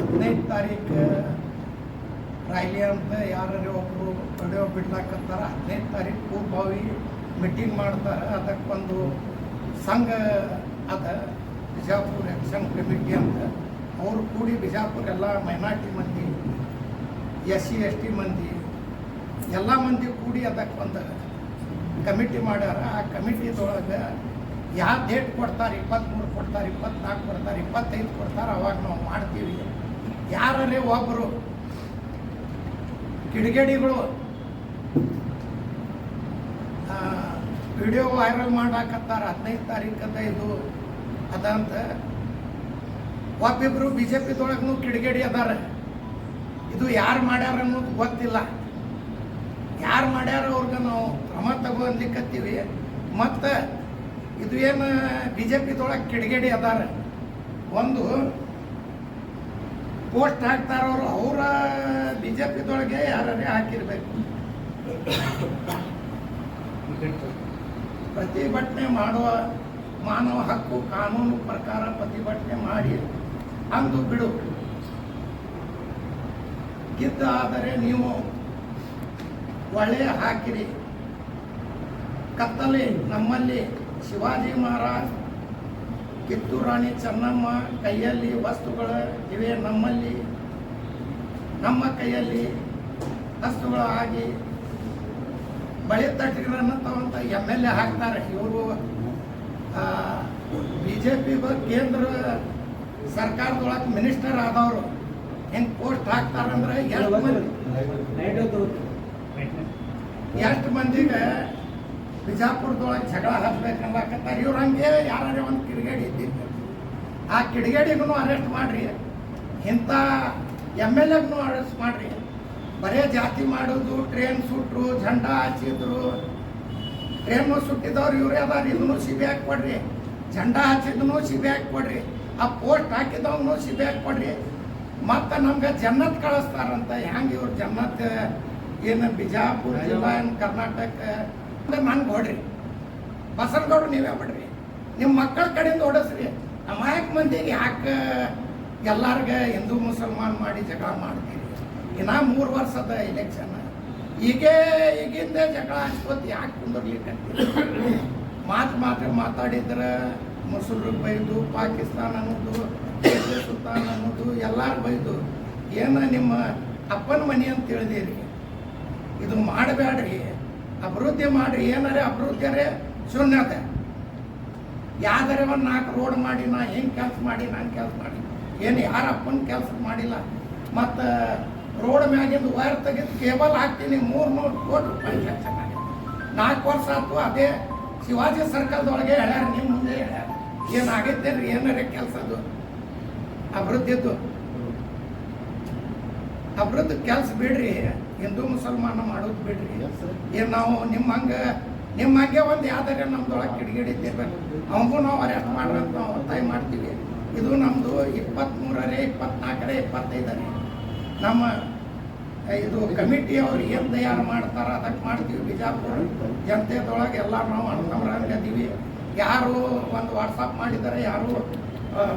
ಹದಿನೈದು ತಾರೀಕು ರಾಯ್ಲಿ ಅಂತ ಯಾರು ಒಬ್ಬರು ವಿಡಿಯೋ ಬಿಡ್ಲಾಕತ್ತಾರ, ಹದಿನೈದು ತಾರೀಕು ಪೂರ್ವಭಾವಿ ಮೀಟಿಂಗ್ ಮಾಡ್ತಾರೆ. ಅದಕ್ಕೊಂದು ಸಂಘ ಅದ, ಬಿಜಾಪುರ ಎಕ್ಷನ್ ಕಮಿಟಿ ಅಂತ. ಅವರು ಕೂಡಿ ಬಿಜಾಪುರ ಎಲ್ಲ ಮೈನಾರಿಟಿ ಮಂದಿ, ಎಸ್ ಸಿ, ಎಸ್ ಟಿ ಮಂದಿ, ಎಲ್ಲ ಮಂದಿ ಕೂಡಿ ಅದಕ್ಕೆ ಒಂದು ಕಮಿಟಿ ಮಾಡ್ಯಾರ. ಆ ಕಮಿಟಿದೊಳಗೆ ಯಾವ ಡೇಟ್ ಕೊಡ್ತಾರೆ? ಇಪ್ಪತ್ತ್ಮೂರು ಕೊಡ್ತಾರೆ, ಇಪ್ಪತ್ನಾಲ್ಕು ಕೊಡ್ತಾರೆ, ಇಪ್ಪತ್ತೈದು ಕೊಡ್ತಾರೆ? ಅವಾಗ ನಾವು ಮಾಡ್ತೀವಿ. ಯಾರೇ ಒಬ್ಬರು ಕಿಡಿಗೇಡಿಗಳು ವಿಡಿಯೋ ವೈರಲ್ ಮಾಡಾಕತ್ತಾರ, ಹದಿನೈದು ತಾರೀಕದ ಇದು ಅದಂತ ಒಬ್ಬಿಬ್ರು ಬಿ ಜೆ ಪಿದೊಳಗೂ ಕಿಡಿಗೇಡಿ ಅದಾರ. ಇದು ಯಾರು ಮಾಡ್ಯಾರ ಅನ್ನೋದು ಗೊತ್ತಿಲ್ಲ. ಯಾರು ಮಾಡ್ಯಾರ ಅವ್ರಿಗೆ ನಾವು ಕ್ರಮ ತಗೊಲಿಕ್ಕತ್ತೀವಿ ಮತ್ತು ಇದು ಏನು ಬಿ ಜೆ ಪಿದೊಳಗೆ ಕಿಡಿಗೇಡಿ ಅದಾರ. ಒಂದು, ಪೋಸ್ಟ್ ಹಾಕ್ತಾರವರು ಅವರ ಬಿ ಜೆ ಪಿದೊಳಗೆ ಯಾರೇ ಹಾಕಿರ್ಬೇಕು. ಪ್ರತಿಭಟನೆ ಮಾಡುವ ಮಾನವ ಹಕ್ಕು ಕಾನೂನು ಪ್ರಕಾರ ಪ್ರತಿಭಟನೆ ಮಾಡಿ ಅಂದು ಬಿಡು. ಗಿದ್ದ ಆದರೆ ನೀವು ಒಳ್ಳೆಯ ಹಾಕಿರಿ. ಕತ್ತಲೆ ನಮ್ಮಲ್ಲಿ ಶಿವಾಜಿ ಮಹಾರಾಜ್ ಕಿತ್ತೂರು ರಾಣಿ ಚೆನ್ನಮ್ಮ ಕೈಯಲ್ಲಿ ವಸ್ತುಗಳು ಇವೆ ನಮ್ಮಲ್ಲಿ. ನಮ್ಮ ಕೈಯಲ್ಲಿ ವಸ್ತುಗಳು ಆಗಿ ಬಳಿ ತಟ್ಟಿಗಳನ್ನು ತಗೊಂತ ಎಂ ಎಲ್ ಎ ಹಾಕ್ತಾರೆ ಇವರು ಬಿ ಜೆ ಪಿ ಕೇಂದ್ರ ಸರ್ಕಾರದೊಳಗೆ ಮಿನಿಸ್ಟರ್ ಆದವರು. ಹೆಂಗೆ ಪೋಸ್ಟ್ ಹಾಕ್ತಾರಂದ್ರೆ ಎಷ್ಟು ಮಂದಿ ಎಷ್ಟು ಮಂದಿಗೆ ಬಿಜಾಪುರದೊಳಗೆ ಜಗಳ ಹತ್ಬೇಕನ್ಲಕತ್ತಾರೆ ಇವ್ರು ಹಂಗೆ ಯಾರೇ ಒಂದು ಕಿಡಿಗೇಡಿ ಇದ್ದಿದ್ದು ಆ ಕಿಡಿಗೇಡಿಗೂ ಅರೆಸ್ಟ್ ಮಾಡಿರಿ. ಇಂಥ ಎಂ ಎಲ್ ಎಗೂ ಅರೆಸ್ಟ್ ಮಾಡಿರಿ. ಬರೇ ಜಾತಿ ಮಾಡೋದು ಟ್ರೈನ್ ಸುಟ್ಟರು ಝಂಡಾ ಹಚ್ಚಿದ್ರು. ಟ್ರೈನ್ ಸುಟ್ಟಿದವ್ರು ಇವರೇ ಅದಾರ ಇದನ್ನು ಸಿಬಿ ಹಾಕಿ ಕೊಡ್ರಿ ಝಂಡಾ ಹಚ್ಚಿದ್ನು ಸಿಬಿ ಹಾಕಿ ಆ ಪೋಸ್ಟ್ ಹಾಕಿದವ್ನು ಸಿಬಿ ಹಾಕಿ ಕೊಡ್ರಿ ಮತ್ತು ನಮ್ಗೆ ಜನ್ನತ್ ಕಳಿಸ್ತಾರಂತ. ಹೆಂಗೆ ಇವ್ರು ಜನ್ನತ್? ಏನು ಬಿಜಾಪುರ ಜಿಲ್ಲಾ, ಏನು ಕರ್ನಾಟಕ? ನನ್ಗೆ ಕೊಡ್ರಿ. ಬಸನಗೌಡ್ರು ನೀವೇ ಬಿಡ್ರಿ ನಿಮ್ಮ ಮಕ್ಕಳ ಕಡೆಯಿಂದ ಓಡಿಸ್ರಿ. ಅಮಾಯಕ ಮಂದಿಗೆ ಯಾಕೆ ಎಲ್ಲಾರ್ಗ ಹಿಂದೂ ಮುಸಲ್ಮಾನ್ ಮಾಡಿ ಜಗಳ ಮಾಡ್ತೀರಿ? ಇನ್ನ ಮೂರು ವರ್ಷದ ಎಲೆಕ್ಷನ್ ಈಗೇ ಈಗಿಂದ ಜಗಳ ಹಚ್ಕೋತಿ ಯಾಕೆ ಕುಂದಿರ್ಲಿಕ್ಕೆ ಮಾತು ಮಾತ್ರ ಮಾತಾಡಿದ್ರೆ ಮುಸಲ್ರು ಬೈದು, ಪಾಕಿಸ್ತಾನ ಅನ್ನೋದು ಸುಲ್ತಾನ್ ಅನ್ನೋದು, ಎಲ್ಲಾರು ಬೈದು. ಏನು ನಿಮ್ಮ ಅಪ್ಪನ ಮನೆ ಅಂತ ತಿಳಿದಿರಿ ಇದು ಮಾಡಬೇಡ್ರಿ ಅಭಿವೃದ್ಧಿ ಮಾಡ್ರಿ ಅಭಿವೃದ್ಧಿ ಅಭಿವೃದ್ಧಿಯರೇ ಶೂನ್ಯತೆ. ಯಾವ್ದಾರೆ ಒಂದು ನಾಲ್ಕು ರೋಡ್ ಮಾಡಿ, ನಾ ಹೆಂಗೆ ಕೆಲಸ ಮಾಡಿ ನಾನು ಕೆಲಸ ಮಾಡಿ. ಏನು ಯಾರ ಅಪ್ಪನ ಕೆಲಸ ಮಾಡಿಲ್ಲ. ಮತ್ತು ರೋಡ್ ಮ್ಯಾಗಿಂದು ವೈರ್ ತೆಗೆದು ಕೇಬಲ್ ಹಾಕ್ತೀನಿ, ಮೂರು ನೂರು ಕೋಟಿ ರೂಪಾಯಿ ಖರ್ಚು ಮಾಡಿ ನಾಲ್ಕು ವರ್ಷ ಆಯ್ತು, ಅದೇ ಶಿವಾಜಿ ಸರ್ಕಲ್ದೊಳಗೆ ಹೇಳ್ಯಾರ ನಿಮ್ಮ ಮುಂದೆ ಹೇಳ್ಯಾರ. ಏನಾಗೈತೆ ರೀ ಅದು. ಕೆಲಸದ್ದು ಅಭಿವೃದ್ಧಿದ್ದು ಅಭಿವೃದ್ಧಿ ಕೆಲಸ ಬಿಡ್ರಿ. ಹಿಂದೂ ಮುಸಲ್ಮಾನ ಮಾಡೋದು ಬಿಡ್ರಿ. ಏನು ನಾವು ನಿಮ್ಮ ಹಂಗೆ ನಿಮ್ಮ ಹಂಗೆ ಒಂದು ಯಾವ್ದಾರೆ ನಮ್ದೊಳಗೆ ಕಿಡಿಗಿಡಿದ್ದೇವೆ ಅವಂಗೂ ನಾವು ಅರೆಸ್ಟ್ ಮಾಡ್ರಿ ಅಂತ ನಾವು ಒತ್ತಾಯ ಮಾಡ್ತೀವಿ. ಇದು ನಮ್ಮದು ಇಪ್ಪತ್ತ್ಮೂರರೇ ಇಪ್ಪತ್ನಾಲ್ಕರೇ, ಇಪ್ಪತ್ತೈದರೇ. ನಮ್ಮ ಇದು ಕಮಿಟಿ ಅವ್ರು ಏನು ತಯಾರು ಮಾಡ್ತಾರ ಅದಕ್ಕೆ ಮಾಡ್ತೀವಿ ಬಿಜಾಪುರ. ಜನತೆದೊಳಗೆ ಎಲ್ಲ ನಾವು ಅಣ್ತಮ್ರಂಗದೀವಿ ಯಾರು ಒಂದು ವಾಟ್ಸಪ್ ಮಾಡಿದ್ದಾರೆ ಯಾರು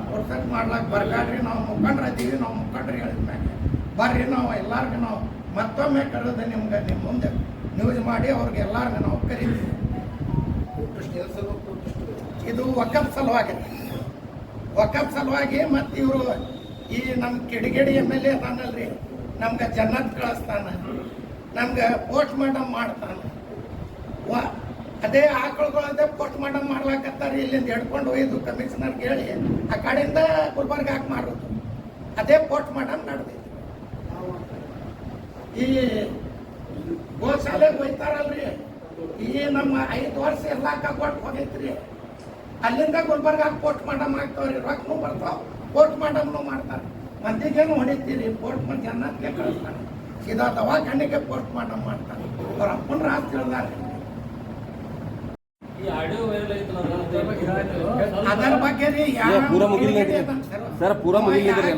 ಪ್ರೊಸೆಸ್ ಮಾಡ್ಲಾಕ್ ಬರ್ಬೇಡ್ರಿ ನಾವು ಮುಖಂಡ್ರದೀವಿ ನಾವು ಮುಖಂಡ್ರಿ ಹೇಳಿದ್ಮೇಲೆ ಬರ್ರಿ ನಾವು ಎಲ್ಲಾರ್ಗು ನಾವು ಮತ್ತೊಮ್ಮೆ ಕಳೆದ ನಿಮ್ಗೆ ನಿಮ್ಮ ಮುಂದೆ ನ್ಯೂಸ್ ಮಾಡಿ ಅವ್ರಿಗೆ ಎಲ್ಲಾರ್ಗು ನಾವು ಕರೀತೀವಿ. ಇದು ಒಕ್ಕಪ್ ಸಲುವಾಗಿ. ಒಕ್ಕಪ್ ಸಲುವಾಗಿ ಮತ್ತು ಇವರು ಈ ನಮ್ಮ ಕಿಡಿಗೇಡಿ ಎಂ ಎಲ್ ಎ ಅದಾನಲ್ರಿ ನಮ್ಗೆ ಜನ್ನತ್ ಕಳಿಸ್ತಾನ. ನಮ್ಗೆ ಪೋಸ್ಟ್ ಮಾರ್ಟಮ್ ಮಾಡ್ತಾನ. ವ, ಅದೇ ಆಕಳುಗಳಂತೆ ಪೋಸ್ಟ್ ಮಾರ್ಟಮ್ ಮಾಡ್ಲಾಕತ್ತಾರ, ಇಲ್ಲಿಂದ ಹಿಡ್ಕೊಂಡು ಒಯ್ದು ಕಮಿಷನರ್ಗೆ ಹೇಳಿ ಆ ಕಡೆಯಿಂದ ಗುಲ್ಬರ್ಗ ಹಾಕಿ ಮಾಡೋದು ಅದೇ ಪೋಸ್ಟ್ ಮಾರ್ಟಮ್ ನಡೆದೈತಿ. ಈ ಗೋಶಾಲೆಗೆ ಹೋಯ್ತಾರಲ್ರಿ? ಈ ನಮ್ಮ ಐದು ವರ್ಷ ಎಲ್ಲಾಕ ಕೊಟ್ಟು ಹೋಗೈತ್ರಿ. ಅಲ್ಲಿಂದ ಗುಲ್ಬರ್ಗ ಪೋಸ್ಟ್ ಮಾಡಮ್ ಆಗ್ತಾವ್ರಿ. ರೊಕ್ಕನು ಬರ್ತಾವ ಕೋರ್ಟ್ ಮಾಡಮ್ಮನು ಮಾಡ್ತಾರೆ. ಮಂದಿಗೇನು ಹೊಡಿತೀರಿ? ಕೋರ್ಟ್ ಮಾಡಿ ಅನ್ನಕ್ಕೆ ಕಳಿಸ್ತಾರೆ. ಸೀದಾ ದವಾಖಾನೆಗೆ ಪೋಸ್ಟ್ ಮಾಡಮ್ ಮಾಡ್ತಾರೆ. ಅವ್ರ ಅಪ್ಪನ ರಾತ್ ತಿಳಿದಾರೆ ಈ ಆಡಿಯೋ ವೈರಲ್ ಐತಲ್ಲ ಅದರ ಬಗ್ಗೆ ರೀ ಯಾರು.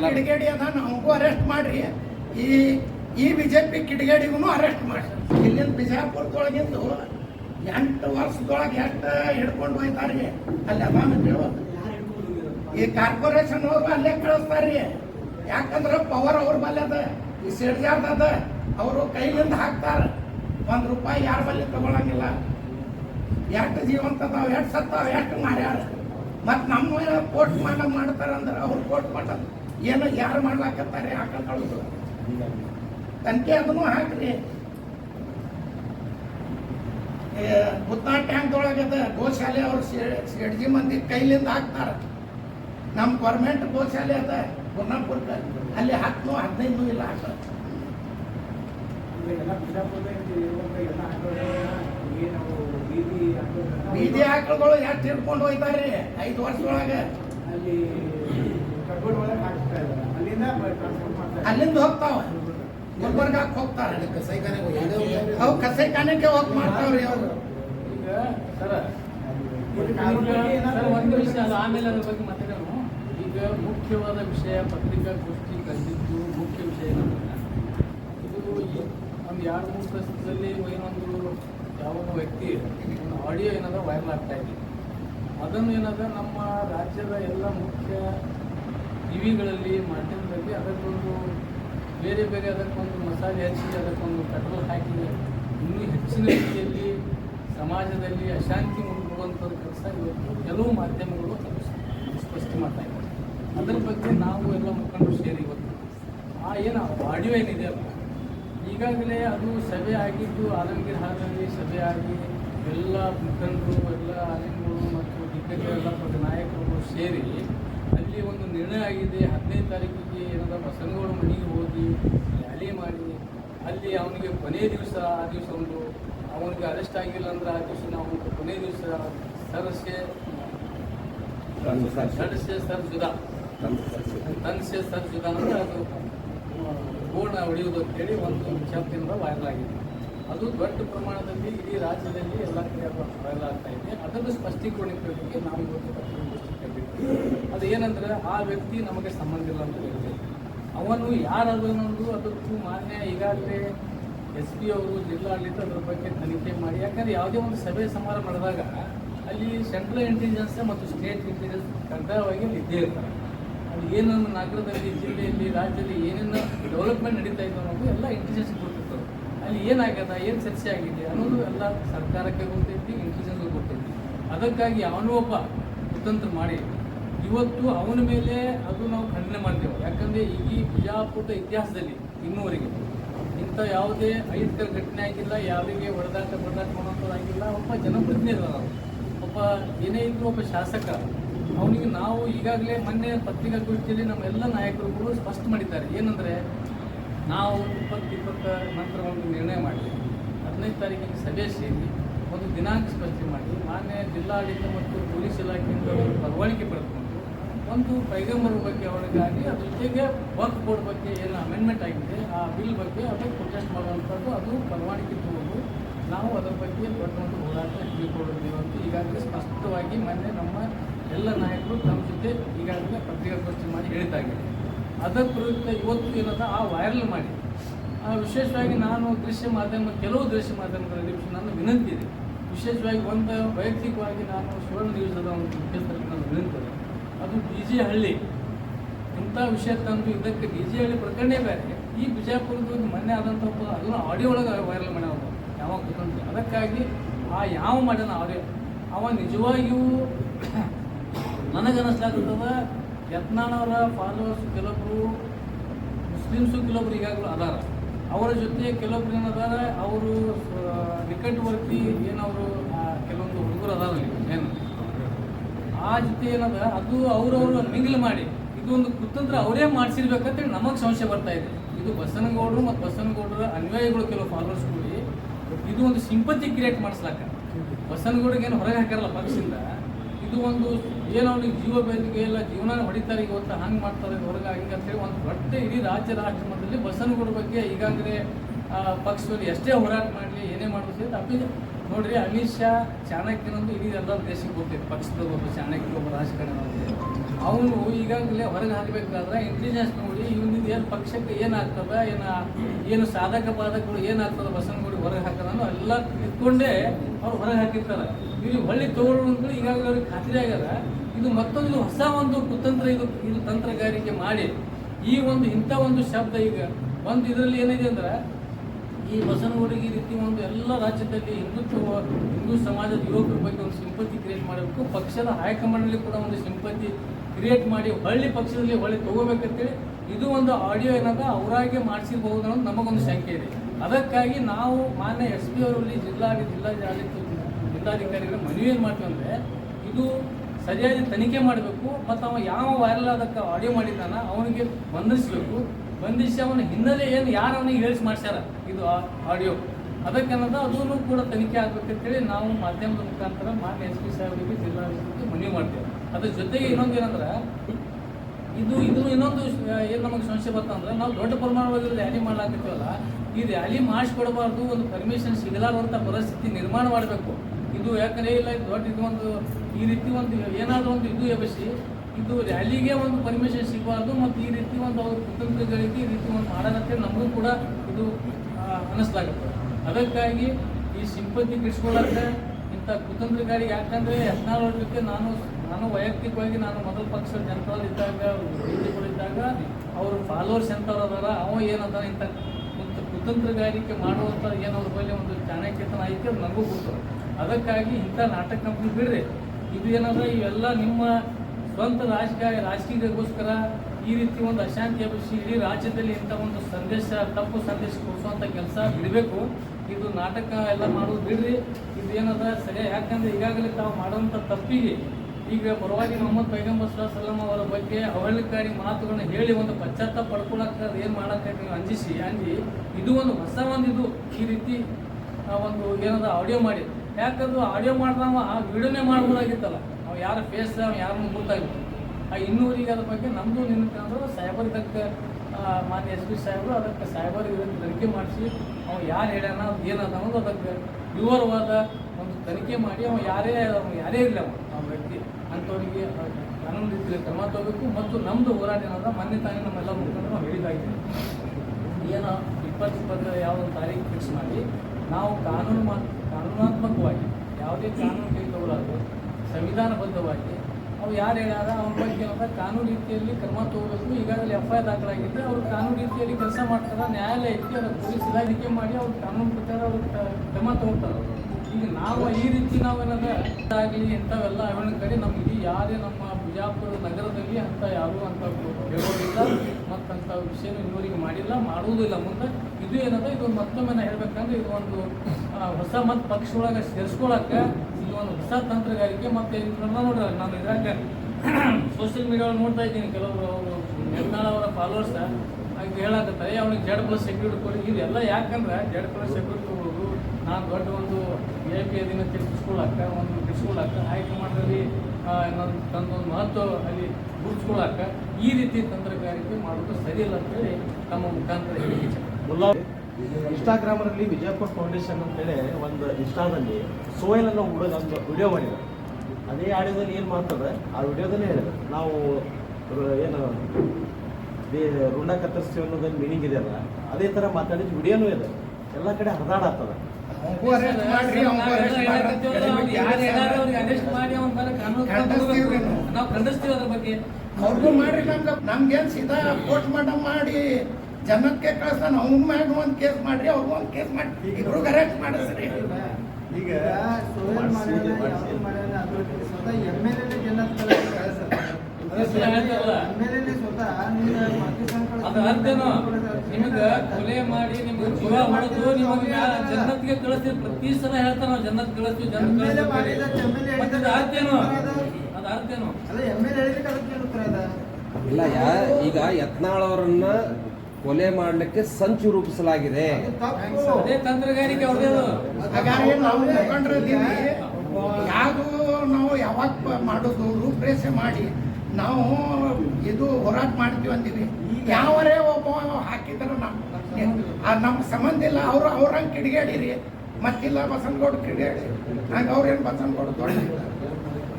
ಕಿಡಿಗೇಡಿ ಅದ ಅವನಿಗೂ ಅರೆಸ್ಟ್ ಮಾಡ್ರಿ. ಈ ಈ ಬಿಜೆಪಿ ಕಿಡಿಗೇಡಿಗೂ ಅರೆಸ್ಟ್ ಮಾಡಿ. ಇಲ್ಲಿಂದ ಬಿಜಾಪುರದೊಳಗಿಂದು ಎಂಟು ವರ್ಷದೊಳಗೆ ಎಷ್ಟು ಹಿಡ್ಕೊಂಡು ಹೋಯ್ತಾರೆ ಅಲ್ಲಿ ಅದಾನ ಕೇಳೋದು ಈ ಕಾರ್ಪೊರೇಷನ್ ಹೋಗಿ ಅಲ್ಲೇ ಕಳಿಸ್ತಾರ್ರಿ. ಯಾಕಂದ್ರೆ ಪವರ್ ಅವ್ರ ಬಲ್ಲಿ ಅದ, ಈ ಸಿಡ್ಜಾರ್ದ ಅದ. ಅವರು ಕೈಲಿಂದ ಹಾಕ್ತಾರ. ಒಂದು ರೂಪಾಯಿ ಯಾರ ಬಲ್ಲಿ ತಗೊಳಂಗಿಲ್ಲ. ಎಷ್ಟು ಜೀವಂತ ಅದಾವ, ಎಷ್ಟು ಸತ್ತಾವ, ಎಷ್ಟು ಮಾಡ್ಯಾರ. ಮತ್ತು ನಮ್ಮ ಕೋರ್ಟ್ ಮಾಡ ಮಾಡ್ತಾರಂದ್ರೆ ಅವ್ರು ಕೋರ್ಟ್ ಮಾಡೋದು ಏನು ಯಾರು ಮಾಡ್ಲಾಕತ್ತಾರೆ ಹಾಕಳ್ಕೊಳ್ಳೋದು ತನಿಖೆ ಅದನ್ನು ಹಾಕ್ರಿ. ಬುತ್ತಾ ಟ್ಯಾಂಕ್ ಒಳಗದ ಗೋಶಾಲೆ ಅವ್ರು ಶೆಡ್ಜಿ ಮಂದಿ ಕೈಲಿಂದ ಹಾಕ್ತಾರ. ನಮ್ಮ ಗೌರ್ಮೆಂಟ್ ಗೋಶಾಲೆ ಅದ ಗುರ್ನಾಪುರ್ಕ ಅಲ್ಲಿ ಹತ್ತು ಹದಿನೈದು ಇಲ್ಲ ಹಾಕ ಬೀದಿ ಆಕಳುಗಳು ಎಷ್ಟು ಹಿಡ್ಕೊಂಡು ಹೋಯ್ತಾರ್ರಿ ಐದು ವರ್ಷದೊಳಗೆ. ಅಲ್ಲಿ ಅಲ್ಲಿಂದ ಟ್ರಾನ್ಸ್ಪೋರ್ಟ್ ಮಾಡ್ತಾರೆ ಹೋಗ್ತಾರೆ. ಕಸೈಖಾನೆ ಗುಲ್ಬರ್ಗಾಕ್ ಹೋಗ್ತಾರ ಅವು ಕಸೈಖಾನೆಗೆ ಹೋಗಿ ಮಾಡ್ತಾವ್ರಿ ಅವರು. ಸರ ಒಂದು ವಿಷಯ ಅಲ್ಲ, ಆಮೇಲೆ ಅದ್ರ ಬಗ್ಗೆ ಈಗ ಮುಖ್ಯವಾದ ವಿಷಯ ಪತ್ರಿಕಾಗೋಷ್ಠಿ ಕರೆದಿದ್ದು ಮುಖ್ಯ ವಿಷಯ ಇದು ಒಂದು ಎರಡು ಮೂರು ಪ್ರಸ್ತುತದಲ್ಲಿ ಏನೊಂದು ಯಾವ ವ್ಯಕ್ತಿ ಒಂದು ಆಡಿಯೋ ಏನದ ವೈರಲ್ ಆಗ್ತಾ ಇದೆ. ಅದನ್ನು ಏನದ, ನಮ್ಮ ರಾಜ್ಯದ ಎಲ್ಲ ಮುಖ್ಯ ಟಿವಿಗಳಲ್ಲಿ, ಮಾಧ್ಯಮದಲ್ಲಿ ಅದಕ್ಕೊಂದು ಬೇರೆ ಬೇರೆ ಅದಕ್ಕೊಂದು ಮಸಾಲೆ ಹಚ್ಚಿ ಅದಕ್ಕೊಂದು ಪೆಟ್ರೋಲ್ ಹಾಕಿ ಇನ್ನೂ ಹೆಚ್ಚಿನ ರೀತಿಯಲ್ಲಿ ಸಮಾಜದಲ್ಲಿ ಅಶಾಂತಿ ಉಂಟುವಂಥದ್ದು ಕೆಲಸ ಇವತ್ತು ಕೆಲವು ಮಾಧ್ಯಮಗಳು ಸ್ಪಷ್ಟ ಮಾಡ್ತಾ ಇದ್ದಾರೆ ಅದರ ಬಗ್ಗೆ ನಾವು ಎಲ್ಲ ಮುಖಂಡರು ಸೇರಿ ಇವತ್ತು ಆ ಏನು ಆಡಿಯೋ ಏನಿದೆ ಅಲ್ಲ ಈಗಾಗಲೇ ಅದು ಸಭೆ ಆಗಿದ್ದು ಆಲಮಗೀರ್ ಹಾಲಲ್ಲಿ ಸಭೆ ಆಗಿ ಎಲ್ಲ ಮುಖಂಡರು, ಎಲ್ಲ ಆಲಿಮ್ಗಳು ಮತ್ತು ದಿಗ್ಗಜರೆಲ್ಲ ನಾಯಕರುಗಳು ನಾಯಕರು ಸೇರಿ ಅಲ್ಲಿ ಒಂದು ನಿರ್ಣಯ ಆಗಿದೆ. ಹದಿನೈದು ತಾರೀಕಿಗೆ ಏನಾದ ಬಸನಗೌಡ ಮನೆಗೆ ಹೋಗಿ ರ್ಯಾಲಿ ಮಾಡಿ, ಅಲ್ಲಿ ಅವನಿಗೆ ಕೊನೆಯ ದಿವಸ ಆ ದಿವಸ ಒಂದು, ಅವನಿಗೆ ಅರೆಸ್ಟ್ ಆಗಿಲ್ಲ ಅಂದ್ರೆ ಆ ದಿವಸ ನಾವು ಕೊನೆಯ ದಿವಸ ಸರ್ಸೆ ಸದಸ್ಯ ಸರ್ ಜುದಾ. ತನ್ಸೆ ಸರ್ ಜುದಾ ಅಂದ್ರೆ ಅದು ಗೋಣ ಹೊಡೆಯುವುದು ಅಂತೇಳಿ ಒಂದು ವಿಚಾರದಿಂದ ವೈರಲ್ ಆಗಿದೆ. ಅದು ದೊಡ್ಡ ಪ್ರಮಾಣದಲ್ಲಿ ಇಡೀ ರಾಜ್ಯದಲ್ಲಿ ಎಲ್ಲ ಕಡೆ ವೈರಲ್ ಆಗ್ತಾ ಇದೆ. ಅದನ್ನು ಸ್ಪಷ್ಟೀಕರಣಕ್ಕೆ ನಾವು ಇವತ್ತು ಅದು ಏನಂದ್ರೆ ಆ ವ್ಯಕ್ತಿ ನಮಗೆ ಸಂಬಂಧ ಇಲ್ಲ ಅಂತ ಹೇಳಿದೆ ಅವನು ಯಾರದನ್ನೊಂದು ಅದಕ್ಕೂ ಮಾನ್ಯ ಈಗಾಗಲೇ ಎಸ್ ಪಿ ಅವರು, ಜಿಲ್ಲಾಡಳಿತ ಅದ್ರ ಬಗ್ಗೆ ತನಿಖೆ ಮಾಡಿ, ಯಾಕಂದ್ರೆ ಯಾವುದೇ ಒಂದು ಸಭೆ ಸಮಾರಂಭ ನಡೆದಾಗ ಅಲ್ಲಿ ಸೆಂಟ್ರಲ್ ಇಂಟೆಲಿಜೆನ್ಸ್ ಮತ್ತು ಸ್ಟೇಟ್ ಇಂಟೆಲಿಜೆನ್ಸ್ ಕಡ್ಡಾಯವಾಗಿ ಇದ್ದೇ ಇರ್ತಾರೆ. ಅಲ್ಲಿ ಏನನ್ನು ನಗರದಲ್ಲಿ, ಜಿಲ್ಲೆಯಲ್ಲಿ, ರಾಜ್ಯದಲ್ಲಿ ಏನೇನು ಡೆವಲಪ್ಮೆಂಟ್ ನಡೀತಾ ಇದೆ ಅನ್ನೋದು ಎಲ್ಲ ಇಂಟೆಲಿಜೆನ್ಸ್ ಗೊತ್ತಿರ್ತದೆ ಅಲ್ಲಿ ಏನಾಗ್ಯದ, ಏನು ಚರ್ಚೆ ಆಗಿದೆ ಅನ್ನೋದು ಎಲ್ಲ ಸರ್ಕಾರಕ್ಕೆ ಗೊತ್ತೈತಿ ಇಂಟೆಲಿಜೆನ್ಸ್ ಗೊತ್ತೈತಿ ಅದಕ್ಕಾಗಿ ಅವನು ಒಬ್ಬ ಕುತಂತ್ರ ಮಾಡಿ ಇವತ್ತು ಅವನ ಮೇಲೆ ಅದು ನಾವು ಖಂಡನೆ ಮಾಡ್ತೇವೆ. ಯಾಕಂದ್ರೆ ಈ ಬಿಜಾಪುರದ ಇತಿಹಾಸದಲ್ಲಿ ಇನ್ನೂವರೆಗೆ ಇಂಥ ಯಾವುದೇ ಅಹಿತಕರ ಘಟನೆ ಆಗಿಲ್ಲ, ಯಾರಿಗೆ ಹೊಡೆದಾಟ ಬಡದಾಟ ಮಾಡೋಂಥದ್ದಾಗಿಲ್ಲ ಒಬ್ಬ ಜನಪ್ರತಿನಿಧಿ ಅವ್ನು. ಒಬ್ಬ ಏನೇ ಇದ್ರು ಒಬ್ಬ ಶಾಸಕ, ಅವನಿಗೆ ನಾವು ಈಗಾಗಲೇ ಮೊನ್ನೆ ಪತ್ರಿಕಾಗೋಷ್ಠಿಯಲ್ಲಿ ನಮ್ಮ ಎಲ್ಲ ನಾಯಕರುಗಳು ಸ್ಪಷ್ಟ ಮಾಡಿದ್ದಾರೆ. ಏನಂದ್ರೆ, ನಾವು ಇಪ್ಪತ್ತು ಇಪ್ಪತ್ತ ನಂತರ ಒಂದು ನಿರ್ಣಯ ಮಾಡಿ ಹದಿನೈದು ತಾರೀಕಿಗೆ ಸಭೆ ಸೇರಿ ಒಂದು ದಿನಾಂಕ ಸ್ಪಷ್ಟ ಮಾಡಿ, ಮಾನ್ಯ ಜಿಲ್ಲಾಡಳಿತ ಮತ್ತು ಪೊಲೀಸ್ ಇಲಾಖೆಯಿಂದ ಪರವಾನಿಗೆ ಪಡೆದುಕೊಂಡು ಒಂದು ಪೈಗಂಬರ್ ಬಗ್ಗೆ ಅವರಿಗಾಗಿ ಅದ್ರ ಜೊತೆಗೆ ವರ್ಕ್ ಬೋರ್ಡ್ ಬಗ್ಗೆ ಏನು ಅಮೆಂಡ್ಮೆಂಟ್ ಆಗಿದೆ, ಆ ಬಿಲ್ ಬಗ್ಗೆ ಅದು ಪ್ರೊಟೆಸ್ಟ್ ಮಾಡುವಂಥದ್ದು, ಅದು ಪರವಾನಗಿ ತಗೊಂಡು ನಾವು ಅದರ ಬಗ್ಗೆ ದೊಡ್ಡ ಒಂದು ಹೋರಾಟ ಹಮ್ಮಿಕೊಂಡಿದ್ದೀವಿ ಅಂತ ಈಗಾಗಲೇ ಸ್ಪಷ್ಟವಾಗಿ ಮೊನ್ನೆ ನಮ್ಮ ಎಲ್ಲ ನಾಯಕರು ತಮ್ಮ ಜೊತೆ ಈಗಾಗಲೇ ಪತ್ರಿಕಾಗೋಷ್ಠಿ ಮಾಡಿ ಹೇಳಿದ್ದಾಗಿದೆ ಅದರ ಪ್ರಯುಕ್ತ ಇವತ್ತು ಏನದ, ಆ ವೈರಲ್ ಮಾಡಿ. ಆ ವಿಶೇಷವಾಗಿ ನಾನು ದೃಶ್ಯ ಮಾಧ್ಯಮ, ಕೆಲವು ದೃಶ್ಯ ಮಾಧ್ಯಮಗಳಲ್ಲಿ ನನ್ನ ವಿನಂತಿ ಇದೆ. ವಿಶೇಷವಾಗಿ ಒಂದು ವೈಯಕ್ತಿಕವಾಗಿ ನಾನು ಸುವರ್ಣ ನ್ಯೂಸದ ಒಂದು ಮುಖ್ಯಸ್ಥರಿಗೆ ನಾನು ವಿನಂತಿ ಅದು ಡಿ ಜೆ ಹಳ್ಳಿ ಇಂಥ ವಿಷಯ ತಂದು ಇದಕ್ಕೆ ಡಿ ಜೆ ಹಳ್ಳಿ ಪ್ರಕರಣ ಬೇರೆ. ಈ ಬಿಜಾಪುರದ ಒಂದು ಮೊನ್ನೆ ಆದಂಥ ಒಬ್ಬ ಅದನ್ನು ಆಡಿಯೋ ಒಳಗೆ ವೈರಲ್ ಮಾಡ್ಯಾವ ಯಾವಾಗ ಗೊತ್ತಂತ ಅದಕ್ಕಾಗಿ ಆ ಯಾವ ಮಾಡ್ಯಾನ ಆಡಿಯೋ ಅವ ನಿಜವಾಗಿಯೂ ನನಗನ್ನಿಸ್ಲಾಗ್ತದ ಯತ್ನಾಳವರ ಫಾಲೋವರ್ಸ್ ಕೆಲವೊಬ್ಬರು ಮುಸ್ಲಿಮ್ಸು ಕೆಲವೊಬ್ರು ಈಗಾಗಲೂ ಅದಾರ. ಅವರ ಜೊತೆ ಕೆಲವೊಬ್ರು ಏನದಾರ, ಅವರು ನಿಕಟವರ್ತಿ ಏನವರು ಕೆಲವೊಂದು ಹುಡುಗರು ಅದಾರ ಏನು? ಆ ಜೊತೆ ಏನದ ಅದು ಅವ್ರವ್ರು ಮಿಂಗಲ್ ಮಾಡಿ ಇದು ಒಂದು ಕುತಂತ್ರ ಅವರೇ ಮಾಡಿಸಿರ್ಬೇಕಂತೇಳಿ ನಮಗೆ ಸಂಶಯ ಬರ್ತಾ ಇದೆ. ಇದು ಬಸನಗೌಡರು ಮತ್ತು ಬಸನಗೌಡರ ಅನ್ವಯಗಳು ಕೆಲವು ಫಾಲೋವರ್ಸ್ ಕೂಡಿ, ಇದು ಒಂದು ಸಿಂಪತಿ ಕ್ರಿಯೇಟ್ ಮಾಡಿಸ್ಲಾಕ ಬಸನಗೌಡರಿಗೆ ಏನು ಹೊರಗೆ ಹಾಕಾರಲ್ಲ ಪಕ್ಷದಿಂದ, ಇದು ಒಂದು ಏನೋ ಅವ್ರಿಗೆ ಜೀವ ಬೇದಿಗೆ ಎಲ್ಲ ಜೀವನ ಹೊಡಿತಾರೆ ಇವತ್ತು ಹಂಗೆ ಮಾಡ್ತಾರೆ ಹೊರಗೆ ಹಿಂಗೆ ಅಂತೇಳಿ ಒಂದು ದೊಡ್ಡ ಇಡೀ ರಾಜ್ಯ ರಾಷ್ಟ್ರ ಮಟ್ಟದಲ್ಲಿ ಬಸನಗೌಡ ಬಗ್ಗೆ ಈಗಾಗಲೇ ಪಕ್ಷದಲ್ಲಿ ಎಷ್ಟೇ ಹೋರಾಟ ಮಾಡಲಿ, ಏನೇ ಮಾಡೋದು ಅಪಿ ನೋಡ್ರಿ, ಅಮಿತ್ ಶಾ ಚಾಣಕ್ಯನೊಂದು ಇಡೀ ಎಲ್ಲ ದೇಶಕ್ಕೆ ಗೊತ್ತಿದೆ ಪಕ್ಷದ ಒಬ್ಬ ಚಾಣಕ್ಯ, ಒಬ್ಬ ರಾಜಕಾರಣ ಅವನು ಈಗಾಗಲೇ ಹೊರಗೆ ಹಾಕಬೇಕಾದ್ರೆ ಇಂಟೆಲಿಜೆನ್ಸ್ ನೋಡಿ ಇವನಿಂದ ಏನು ಪಕ್ಷಕ್ಕೆ ಏನಾಗ್ತದ ಏನ, ಏನು ಸಾಧಕ ಬಾಧಕಗಳು ಏನಾಗ್ತದ ಬಸವನಗುಡಿ ಹೊರಗೆ ಹಾಕೋದನ್ನು ಎಲ್ಲ ಇಟ್ಕೊಂಡೇ ಅವ್ರು ಹೊರಗೆ ಹಾಕಿರ್ತಾರೆ. ಇಲ್ಲಿ ಹೊಳ್ಳಿ ತಗೊಳ್ಳೋದು ಈಗಾಗಲೇ ಅವ್ರಿಗೆ ಖಾತ್ರಿ ಆಗ್ಯದ. ಇದು ಮತ್ತೊಂದು ಹೊಸ ಒಂದು ಕುತಂತ್ರ ಇದು ಇದು ತಂತ್ರಗಾರಿಕೆ ಮಾಡಿ. ಈ ಒಂದು ಇಂಥ ಒಂದು ಶಬ್ದ ಈಗ. ಒಂದು ಇದರಲ್ಲಿ ಏನಿದೆ ಅಂದ್ರೆ ಈ ಬಸವನಗುಡಿಗೆ ಈ ರೀತಿ ಒಂದು ಎಲ್ಲ ರಾಜ್ಯದಲ್ಲಿ ಹಿಂದುತ್ವ, ಹಿಂದೂ ಸಮಾಜದ ಯುವಕರ ಬಗ್ಗೆ ಒಂದು ಸಿಂಪತಿ ಕ್ರಿಯೇಟ್ ಮಾಡಬೇಕು. ಪಕ್ಷದ ಹೈಕಮಾಂಡ್ನಲ್ಲಿ ಕೂಡ ಒಂದು ಸಿಂಪತಿ ಕ್ರಿಯೇಟ್ ಮಾಡಿ ಹಳ್ಳಿ ಪಕ್ಷದಲ್ಲಿ ಹೊಳ್ಳಿ ತಗೋಬೇಕಂತೇಳಿ ಇದು ಒಂದು ಆಡಿಯೋ ಏನದ? ಅವರಾಗೆ ಮಾಡಿಸಿರ್ಬಹುದು ಅನ್ನೋದು ನಮಗೊಂದು ಶಂಕೆ ಇದೆ. ಅದಕ್ಕಾಗಿ ನಾವು ಮಾನ್ಯ ಎಸ್ ಪಿ ಅವರಲ್ಲಿ ಜಿಲ್ಲಾ ಜಿಲ್ಲಾ ಜಿಲ್ಲಾಧಿಕಾರಿಗಳ ಮನವಿ ಏನು ಮಾಡ್ತೀವಿ ಅಂದರೆ, ಇದು ಸರಿಯಾಗಿ ತನಿಖೆ ಮಾಡಬೇಕು. ಮತ್ತು ಅವ ಯಾವ ವೈರಲ್ ಅದಕ್ಕೆ ಆಡಿಯೋ ಮಾಡಿದ್ದಾನ, ಅವನಿಗೆ ಬಂಧಿಸಬೇಕು. ಬಂಧಿಸಿ ಅವನ ಹಿನ್ನೆಲೆ ಏನು ಯಾರು ಅವನಿಗೆ ಹೇಳಿಸಿ ಮಾಡ್ಸ್ಯಾರ? ಇದು ಆಡಿಯೋ ಅದಕ್ಕೆ ಅನ್ನೋದು ಅದನ್ನು ಕೂಡ ತನಿಖೆ ಆಗ್ಬೇಕಂತೇಳಿ ನಾವು ಮಾಧ್ಯಮದ ಮುಖಾಂತರ ಮಾನ್ಯ ಎಸ್ ಪಿ ಸಾಹೇಬರಿಗೆ ಜಿಲ್ಲಾಡಳಿತಕ್ಕೆ ಮನವಿ ಮಾಡ್ತೇವೆ. ಅದ್ರ ಜೊತೆಗೆ ಇನ್ನೊಂದು ಏನಂದ್ರೆ, ಇದು ಇದು ಇನ್ನೊಂದು ಏನು ನಮಗೆ ಸಮಸ್ಯೆ ಬರ್ತಂದ್ರೆ ನಾವು ದೊಡ್ಡ ಪ್ರಮಾಣದಲ್ಲಿ ರ್ಯಾಲಿ ಮಾಡ್ಲಾಕತ್ತೀವಲ್ಲ, ಈ ರ್ಯಾಲಿ ಮಾಡಿಸ್ಕೊಡಬಾರ್ದು, ಒಂದು ಪರ್ಮಿಷನ್ ಸಿಗಲಾರುವಂಥ ಪರಿಸ್ಥಿತಿ ನಿರ್ಮಾಣ ಮಾಡಬೇಕು. ಇದು ಯಾಕಂದ್ರೆ ಇಲ್ಲ ದೊಡ್ಡ, ಇದು ಒಂದು ಈ ರೀತಿ ಒಂದು ಏನಾದರೂ ಒಂದು ಇದು ಎಬಸಿ ಇದು ರ್ಯಾಲಿಗೆ ಒಂದು ಪರ್ಮಿಷನ್ ಸಿಗಬಾರ್ದು ಮತ್ತು ಈ ರೀತಿ ಒಂದು ಅವ್ರ ಕುಟುಂಬಗಳಿಗೆ ಈ ರೀತಿ ಒಂದು ಮಾಡೋದಂತೆ ನಮಗೂ ಕೂಡ ಇದು ಅನ್ನಿಸ್ಲಾಗುತ್ತೆ ಅದಕ್ಕಾಗಿ ಈ ಸಿಂಪತಿ ಗಿಟ್ಸ್ಕೊಳ್ಳೋಕೆ ಇಂಥ ಕುತಂತ್ರಗಾರಿ ಯಾಕಂದರೆ ಹದಿನಾರು ವರ್ಷಕ್ಕೆ ನಾನು ನಾನು ವೈಯಕ್ತಿಕವಾಗಿ ನಾನು ಮೊದಲ ಪಕ್ಷ ಜನತಾದಳಿದ್ದಾಗ ಇದ್ದಾಗ ಅವರು ಫಾಲೋವರ್ಸ್ ಎಂಥವ್ರು ಅದಾರ, ಅವ ಏನದ ಇಂಥ ಕುತ- ಕುತಂತ್ರಗಾರಿಕೆ ಮಾಡುವಂಥ ಏನು ಅವ್ರ ಒಂದು ಚಾಣಕ್ಯತನ ಐತೆ ಅದು ನನಗೂ ಗೊತ್ತು. ಅದಕ್ಕಾಗಿ ಇಂಥ ನಾಟಕ ಕಂಪ್ನಿ ಬಿಡ್ರಿ. ಇದು ಏನಂದ್ರೆ ಇವೆಲ್ಲ ನಿಮ್ಮ ಸ್ವಂತ ರಾಜಕೀಯ, ರಾಜಕೀಯಕ್ಕೋಸ್ಕರ ಈ ರೀತಿ ಒಂದು ಅಶಾಂತಿ ಎಬ್ಬಿಸಿ ಇಡೀ ರಾಜ್ಯದಲ್ಲಿ ಇಂಥ ಒಂದು ಸಂದೇಶ, ತಪ್ಪು ಸಂದೇಶ ಕೊಡಿಸುವಂಥ ಕೆಲಸ ಬಿಡಬೇಕು. ಇದು ನಾಟಕ ಎಲ್ಲ ಮಾಡೋದು ಬಿಡ್ರಿ. ಇದು ಏನದ ಸರಿ, ಯಾಕಂದ್ರೆ ಈಗಾಗಲೇ ತಾವು ಮಾಡುವಂಥ ತಪ್ಪಿಗೆ ಈಗ ಪರವಾಗಿ ಮೊಹಮ್ಮದ್ ಪೈಗಂಬರ್ ಸಲಂ ಅವರ ಬಗ್ಗೆ ಅವಹೇಳನಕಾರಿ ಮಾತುಗಳನ್ನ ಹೇಳಿ ಒಂದು ಪಶ್ಚಾತ್ತಾಪ ಪಡ್ಕೊಳಕ್ಕೆ ಏನು ಮಾಡಕ್ಕೆ ಅಂಜಿಸಿ, ಅಂಜಿ, ಇದು ಒಂದು ಹೊಸ ಒಂದು ಈ ರೀತಿ ಒಂದು ಏನದ ಆಡಿಯೋ ಮಾಡಿ. ಯಾಕಂದ್ರೆ ಆಡಿಯೋ ಮಾಡಿದ್ರೆ ಆ ವಿಡಿಯೋನೇ ಮಾಡ್ಬೋದಾಗಿತ್ತಲ್ಲ. ಯಾರ ಫೇಸ್ ಯಾರ ಗೊತ್ತಾಗಿತ್ತು ಆ ಇನ್ನೂರಿಗೆ ಅದ್ರ ಬಗ್ಗೆ ನಮ್ಮದು ನಿಂತ್ಕೊಂಡ್ರು ಸೈಬರ್ ಇದಕ್ಕೆ ಮಾನ್ಯ ಎಸ್ ಪಿ ಸಾಹೇಬರು ಅದಕ್ಕೆ ಸೈಬರ್ ಇದಕ್ಕೆ ತನಿಖೆ ಮಾಡಿಸಿ, ಅವ್ನು ಯಾರು ಹೇಳ್ಯಾನ ಅದು ಏನದ ಅನ್ನೋದು ಅದಕ್ಕೆ ವಿವರವಾದ ಒಂದು ತನಿಖೆ ಮಾಡಿ ಅವ ಯಾರೇ, ಅವ್ನು ಯಾರೇ ಇರಲಿ ಅವ ಆ ವ್ಯಕ್ತಿ. ಅಂಥವ್ರಿಗೆ ಕಾನೂನು ರೀತಿಯಲ್ಲಿ ಕ್ರಮ ತಗೋಬೇಕು ಮತ್ತು ನಮ್ಮದು ಹೋರಾಟ ಏನಾದ ಮೊನ್ನೆ ತಾನೇ ನಮ್ಮೆಲ್ಲ ಮುಖಂಡರು ನಾವು ಹೇಳಿದಾಗಿದೆ ಏನೋ ಇಪ್ಪತ್ತು ಇಪ್ಪತ್ತು ಒಂದು ತಾರೀಕು ಫಿಕ್ಸ್ ಮಾಡಿ, ನಾವು ಕಾನೂನು ಕಾನೂನಾತ್ಮಕವಾಗಿ ಯಾವುದೇ ಕಾನೂನು ಕೈ ತಗೊಳ್ಳೋದು ಸಂವಿಧಾನಬದ್ಧವಾಗಿ ಅವು ಯಾರು ಹೇಳಾರ ಅವ್ರ ಬಗ್ಗೆ ಅಂತ ಕಾನೂನು ರೀತಿಯಲ್ಲಿ ಕ್ರಮ ತಗೋಬೇಕು. ಈಗಾಗಲೇ ಎಫ್ ಐ ದಾಖಲಾಗಿದೆ. ಅವರು ಕಾನೂನು ರೀತಿಯಲ್ಲಿ ಕೆಲಸ ಮಾಡ್ತಾರೆ, ನ್ಯಾಯಾಲಯ ಐತಿ ಅದರ ಪೊಲೀಸ್ ಇಲಾಖೆ ಮಾಡಿ ಅವ್ರು ಕಾನೂನು ಪ್ರಕಾರ ಅವ್ರು ಕ್ರಮ ತಗೋತಾರೆ ಈಗ ನಾವು ಈ ರೀತಿ ನಾವೇನದ ಆಗಲಿ ಇಂಥವೆಲ್ಲ ಅವಹೇಳನಕಾರಿ ನಮ್ಗೆ ಇಡೀ ಯಾರೇ ನಮ್ಮ ಬಿಜಾಪುರ ನಗರದಲ್ಲಿ ಅಂತ ಯಾರೂ ಅಂತ ಹೇಳೋದಿಲ್ಲ. ಮತ್ತು ಅಂಥ ವಿಷಯ ಮಾಡಿಲ್ಲ ಮಾಡುವುದಿಲ್ಲ ಮುಂದೆ ಇದು ಏನದ ಇದು ಮತ್ತೊಮ್ಮೆ ನಾ ಹೇಳ್ಬೇಕಂದ್ರೆ ಇದು ಒಂದು ಹೊಸ ಮತ್ತು ಪಕ್ಷ ಒಳಗೆ ಸೇರಿಸ್ಕೊಳಕ್ಕೆ ಇದು ಒಂದು ಹೊಸ ತಂತ್ರಗಾರಿಕೆ ಮತ್ತು ನೋಡ್ರಿ, ನಾನು ಇದ್ರಾಗ ಸೋಷಿಯಲ್ ಮೀಡಿಯಾ ನೋಡ್ತಾ ಇದ್ದೀನಿ. ಕೆಲವರು ಅವರು ನೆಲ್ನಾಳ ಅವರ ಫಾಲೋವರ್ಸ್ ಹಾಗೆ ಹೇಳಕತ್ತಾರೆ. ಅವ್ನಿಗೆ ಜಡ್ ಪ್ಲಸ್ ಸೆಕ್ಯೂರಿಟಿ ಕೊಡಿ. ಇದೆಲ್ಲ ಯಾಕಂದ್ರೆ ಜಡ್ ಪ್ಲಸ್ ಸೆಕ್ಯೂರಿಟಿ ಕೊಡೋದು ನಾನು ದೊಡ್ಡ ಒಂದು ಎ ಪಿ ಅದಿನ ತಿಳಿಸ್ಕೊಳಕ್ಕೆ ಒಂದು ತಿಳಿಸ್ಕೊಳಕ್ಕೆ ಹೈಕಮಾಂಡಲ್ಲಿ ನನ್ನ ತನ್ನೊಂದು ಮಹತ್ವ ಅಲ್ಲಿ ಗುರುತಿಸ್ಕೊಳಕ್ಕೆ ಈ ರೀತಿ ತಂತ್ರಗಾರಿಕೆ ಮಾಡೋದು ಸರಿಯಿಲ್ಲ ಅಂತೇಳಿ ನಮ್ಮ ಮುಖಾಂತರ ಹೇಳಿಕೆ ಮುಲ್ಲಾ ಇನ್ಸ್ಟಾಗ್ರಾಮ್ನಲ್ಲಿ ವಿಜಯಪುರ ಫೌಂಡೇಶನ್ ಅಂತೇಳಿ ಒಂದು ಇನ್ಸ್ಟಾದಲ್ಲಿ ಸೋಯಲ್ ಅನ್ನೋ ಹುಡುಗ ಒಂದು ವಿಡಿಯೋ ಮಾಡಿದ ಅದೇ ಆಡಿಯೋದಲ್ಲಿ ಏನು ಮಾಡ್ತದೆ? ಆ ವಿಡಿಯೋದಲ್ಲೇ ಹೇಳಿದೆ ನಾವು ಏನು ಋಣ ಕತ್ತರಿಸ್ತೀವಿ ಅನ್ನೋದಲ್ಲಿ ಮೀನಿಂಗ್ ಇದೆಯಲ್ಲ ಅದೇ ಥರ ಮಾತಾಡಿದ ವಿಡಿಯೋನೂ ಇದೆ. ಎಲ್ಲ ಕಡೆ ಹರಿದಾಡತ್ತದ. ನಾವು. ನಾವು ಖಂಡಿಸ್ತೀವಿ ಅದ್ರ ಬಗ್ಗೆ. ಅವ್ರಿಗೂ ಮಾಡ್ರಿ ನಮ್ಗೆ ನಮ್ಗೇನು ಸೀದಾ ಪೋಸ್ಟ್ ಮಾರ್ಟಮ್ ಮಾಡಿ ಜನಕ್ಕೆ ಕಳಿಸ್ತಾನೆ ಅವ್ನ ಮ್ಯಾಗ ಒಂದು ಕೇಸ್ ಮಾಡ್ರಿ ಅವ್ರಿಗೂ ಒಂದು ಕೇಸ್ ಮಾಡಿ ಇಬ್ರು ಅರೆಸ್ಟ್ ಮಾಡಿಸ್ರಿ. ಈಗ ಜನ ನಿಮಗ ಕೊಲೆ ಮಾಡಿ ನಿಮ್ಗೆ ಜೀವ ಹೊಡೆದು ನಿಮಗೆ ಜನ್ನತ್ಗೆ ಕಳಿಸ್ತೀವಿ ಪ್ರತಿ ಸಲ ಹೇಳ್ತಾನ ನಾವು ಜನ್ನತ್ ಕಳಿಸ್ತೀವಿ ಅದ? ಅರ್ಥೇನು ಅದು- ಅರ್ಥೇನು ಉತ್ತರ ಇಲ್ಲ ಯಾ ಈಗ ಯತ್ನಾಳ್ ಅವರನ್ನ ಕೊಲೆ ಮಾಡಲಿಕ್ಕೆ ಸಂಚು ರೂಪಿಸಲಾಗಿದೆ. ಯಾವುದು ನಾವು ಯಾವಾಗ ಮಾಡೋದು ರೂಪರೇಷೆ ಮಾಡಿ ನಾವು ಇದು ಹೋರಾಟ ಮಾಡ್ತೀವಿ ಅಂತೀವಿ ಯಾವರೇ ಒಬ್ಬ ಹಾಕಿದ್ರು ನಮ್ಮ ಆ ನಮ್ಮ ಸಂಬಂಧ ಇಲ್ಲ ಅವರು ಅವ್ರಂಗೆ ಕಿಡಿಗೇಡಿರಿ. ಮತ್ತಿಲ್ಲ ಬಸನಗೌಡ ಕಿಡಿಗೇಡಿ ಹಂಗೆ ಅವ್ರೇನು ಬಸನಗೌಡ ದೊಡ್ಡ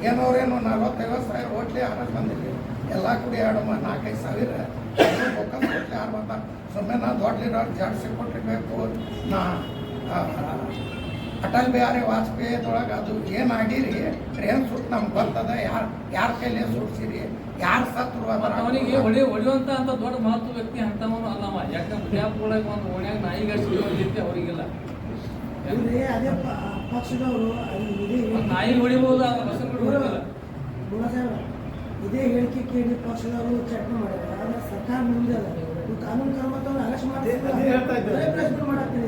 ಏನೋ ಅವ್ರೇನು ನಲ್ವತ್ತೈವತ್ತು ಸಾವಿರ ಹೋಟ್ಲಿ ಆರ ಬಂದಿರಿ ಎಲ್ಲ ಕುಡಿ ಎರಡು ಮ- ನಾಲ್ಕೈದು ಸಾವಿರ ಬೊಕ್ಕಸ್ ಹೋಟ್ಲಿ ಆರು ಬಂದ ಸುಮ್ಮನೆ ನಾ ದೊಡ್ಡಲಿರೋರು ಜಾಡ್ಸಿ ಕೊಟ್ಟಿರ್ಬೇಕು ನಾ ಅಟಲ್ ಬಿಹಾರಿ ವಾಜಪೇಯಿದೊಳಗೆ ಅದು ಏನು ಆಗಿರಿ ಟ್ರೇನ್ ಸುಟ್ ನಮ್ಗೆ ಬರ್ತದ ಯಾರು ಯಾರ ಕೈಲೇ ಸುಡ್ಸಿರಿ ಯಾರು ಸತ್ರು ಅವನಿಗೆ ಹೊಡಿ ಹೊಡಿಯುವಂತ ಅಂತ ದೊಡ್ಡ ಮಹತ್ವ ವ್ಯಕ್ತಿ ಅಂತವನು ಅಲ್ಲವ ಯಾಕಂದ್ರೆ ಬಿಜಾಪುರದಾಗ ಒಂದು ಓಣ್ಯಾಗ ನಾಯಿಗೆ ಸಿಗುವಂತಿತ್ತು ಅವರಿಗೆಲ್ಲ ಅದೇ ನಾಯಿ ಹೊಡಿಬಹುದು ಬಸವನಗುಡಿ ಹೊಡಿಲ್ಲ ಗುಣಸಾಹೇಬ್ರ, ಇದೇ ಹೇಳಿಕೆ ಕೇಳಿ ಪಕ್ಷದವರು ಚಟ್ನಿ ಮಾಡ್ಯಾರ ಆದ್ರೆ ಸರ್ಕಾರ ಮುಂದೆ ಅದ ಇವು ಕಾನೂನು ಕ್ರಮ ತಗೊಂಡು ಅರೆಸ್ಟ್. ಪ್ರಶ್ನೆ ಮಾಡತ್ತೀನಿ